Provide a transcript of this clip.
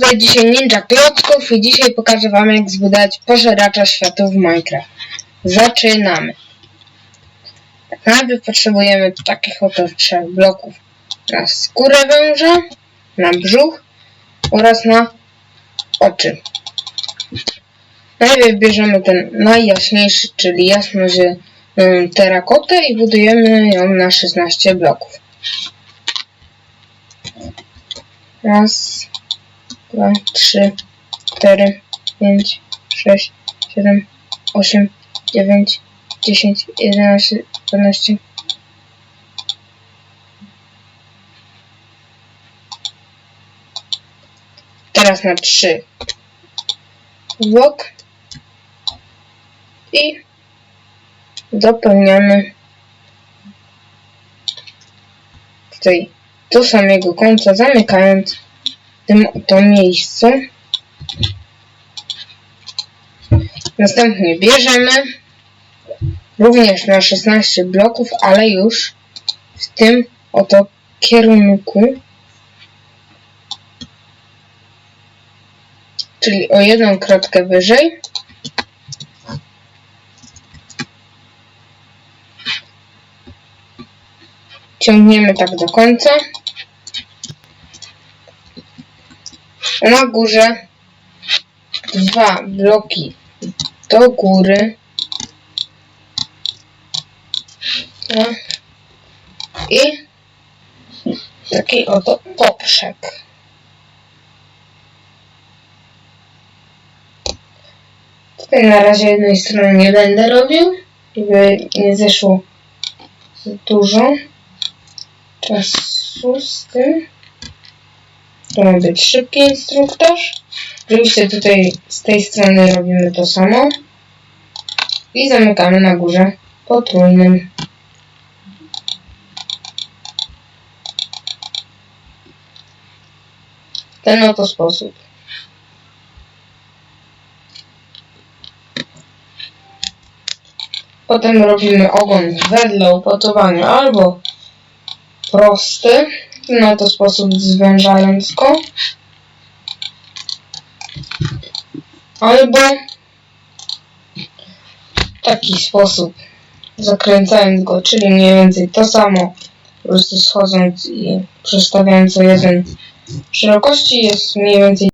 tutaj dzisiaj Ninja Klocków i dzisiaj pokażę wam jak zbudować pożeracza światów w Minecraft. Zaczynamy. Najpierw potrzebujemy takich oto trzech bloków. Na skórę węża, na brzuch oraz na oczy. Najpierw bierzemy ten najjaśniejszy, czyli jasno, że ym, terakotę i budujemy ją na 16 bloków. Raz, dwa, trzy, cztery, pięć, sześć, siedem, osiem, dziewięć, dziesięć, jedenaście, dwanaście. Teraz na trzy blok i dopełniamy tutaj do samego końca, zamykając tym to miejsce. Następnie bierzemy również na 16 bloków, ale już w tym oto kierunku. Czyli o jedną kratkę wyżej. Ciągniemy tak do końca. Na górze dwa bloki do góry. No. I taki oto poprzek. Tutaj na razie jednej strony nie będę robił, żeby nie zeszło dużo czasu z tym. To być szybki instruktaż. Oczywiście tutaj z tej strony robimy to samo. I zamykamy na górze potrójnym. W ten oto sposób. Potem robimy ogon wedle upodobania albo prosty, ten oto sposób zwężając go. Albo taki sposób zakręcając go, czyli mniej więcej to samo, po prostu schodząc i przestawiając o jeden szerokości jest mniej więcej